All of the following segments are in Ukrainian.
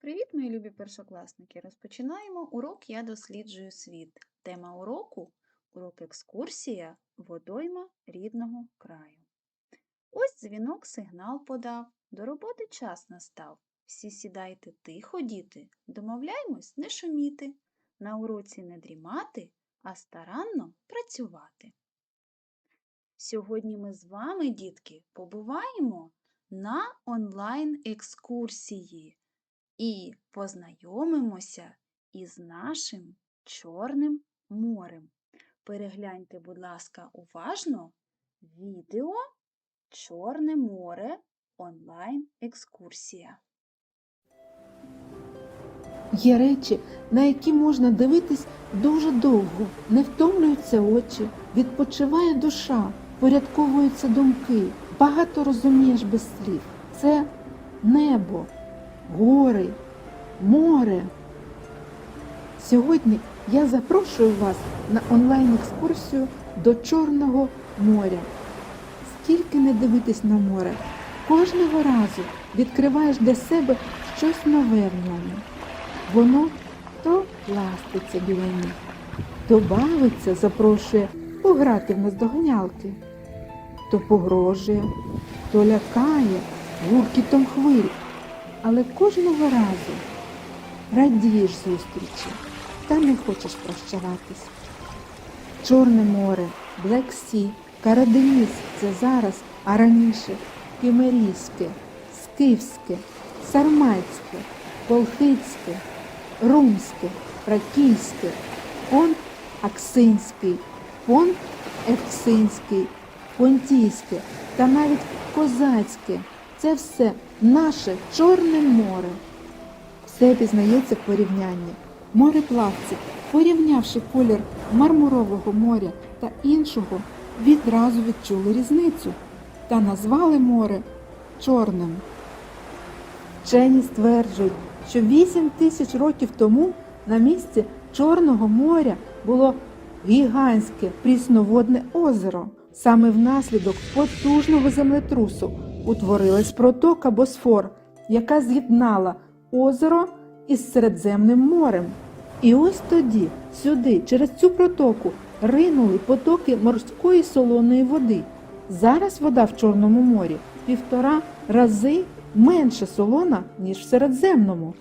Привіт, мої любі першокласники! Розпочинаємо урок Я досліджую світ. Тема уроку урок екскурсія водойма рідного краю. Ось дзвінок сигнал подав. До роботи час настав. Всі сідайте тихо, діти, домовляймось не шуміти, на уроці не дрімати, а старанно працювати. Сьогодні ми з вами, дітки, побуваємо на онлайн-екскурсії і познайомимося із нашим Чорним морем. Перегляньте, будь ласка, уважно відео Чорне море онлайн екскурсія. Є речі, на які можна дивитись дуже довго, не втомлюються очі, відпочиває душа, порядковуються думки, багато розумієш без слів. Це небо, гори, море. Сьогодні я запрошую вас на онлайн-екскурсію до Чорного моря. Скільки не дивитись на море, кожного разу відкриваєш для себе щось нове в ньому. Воно то ластиться біля ніг, то бавиться, запрошує пограти в наздоганялки, то погрожує, то лякає гуркітом хвиль, але кожного разу радієш зустрічі та не хочеш прощаватись. Чорне море, Блек-Сі, Караденіс це зараз, а раніше Кімерійське, Скифське, Сармайське, Колхидське, Румське, Ракійське, Понт Аксинський, Понт Евксинський, Понтійське та навіть Козацьке. Це все наше Чорне море. Все пізнається в порівнянні. Мореплавці, порівнявши колір мармурового моря та іншого, відразу відчули різницю та назвали море чорним. Вчені стверджують, що 8 тисяч років тому на місці Чорного моря було гігантське прісноводне озеро. Саме внаслідок потужного землетрусу утворилась протока Босфор, яка з'єднала озеро із Середземним морем. І ось тоді сюди, через цю протоку, ринули потоки морської солоної води. Зараз вода в Чорному морі в півтора рази менше солона, ніж в Середземному.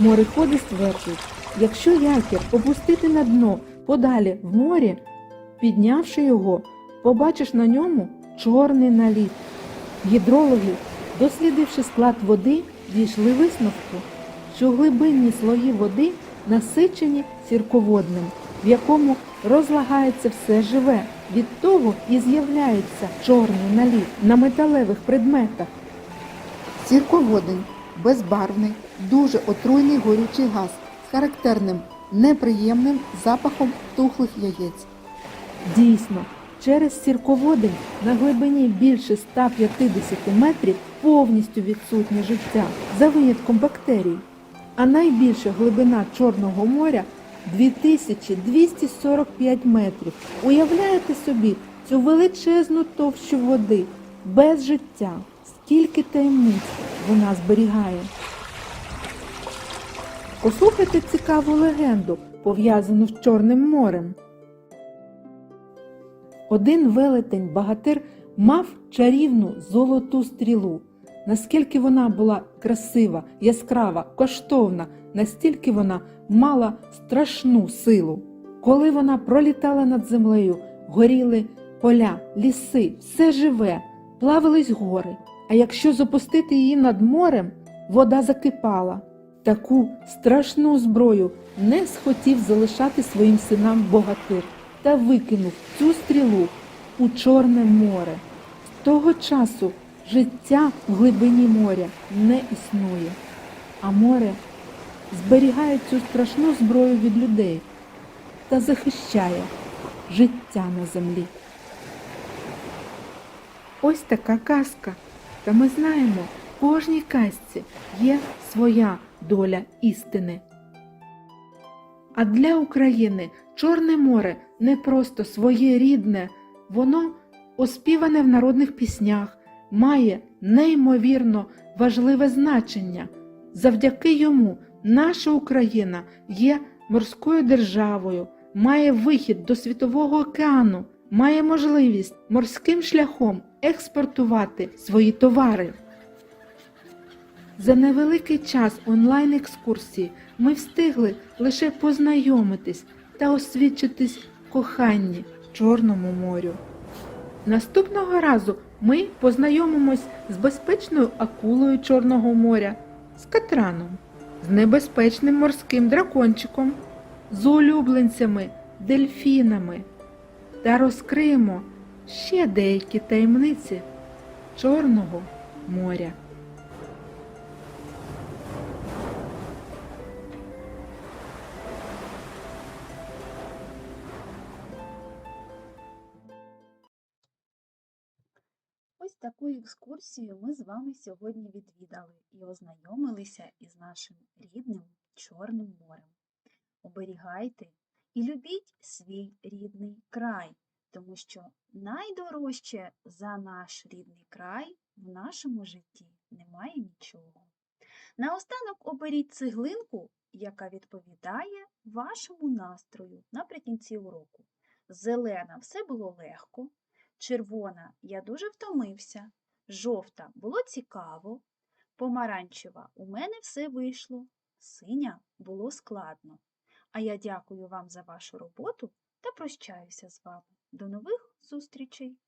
Мореходи стверджують, якщо якір опустити на дно подалі в морі, піднявши його, побачиш на ньому чорний наліт. Гідрологи, дослідивши склад води, дійшли висновку, що глибинні слої води насичені сірководним, в якому розлагається все живе. Від того і з'являється чорний наліт на металевих предметах. Сірководень безбарвний, дуже отруйний горючий газ з характерним неприємним запахом тухлих яєць. Дійсно, через сірководень на глибині більше 150 метрів повністю відсутнє життя за винятком бактерій. А найбільша глибина Чорного моря 2245 метрів. Уявляєте собі цю величезну товщу води без життя. Скільки таємниць вона зберігає. Послухайте цікаву легенду, пов'язану з Чорним морем. Один велетень багатир мав чарівну золоту стрілу. Наскільки вона була красива, яскрава, коштовна, настільки вона мала страшну силу. Коли вона пролітала над землею, горіли поля, ліси, все живе, плавились гори. А якщо запустити її над морем, вода закипала. Таку страшну зброю не схотів залишати своїм синам богатир та викинув цю стрілу у Чорне море. З того часу життя в глибині моря не існує, а море зберігає цю страшну зброю від людей та захищає життя на землі. Ось така казка. Та ми знаємо, в кожній казці є своя доля істини. А для України Чорне море не просто своє рідне, воно оспіване в народних піснях, має неймовірно важливе значення Завдяки йому наша Україна є морською державою, має вихід до Світового океану, має можливість морським шляхом експортувати свої товари. За невеликий час онлайн-екскурсії ми встигли лише познайомитись та освідчитись коханні Чорному морю. Наступного разу ми познайомимось з безпечною акулою Чорного моря, з катраном, з небезпечним морським дракончиком, з улюбленцями, дельфінами та розкриємо ще деякі таємниці Чорного моря. Ось таку екскурсію ми з вами сьогодні відвідали і ознайомилися із нашим рідним Чорним морем. Оберігайте і любіть свій рідний край, тому що найдорожче за наш рідний край в нашому житті немає нічого. Наостанок оберіть цеглинку, яка відповідає вашому настрою наприкінці уроку. Зелена все було легко, червона я дуже втомився, жовта було цікаво, помаранчева у мене все вийшло, синя було складно. А я дякую вам за вашу роботу та прощаюся з вами. До нових зустрічей!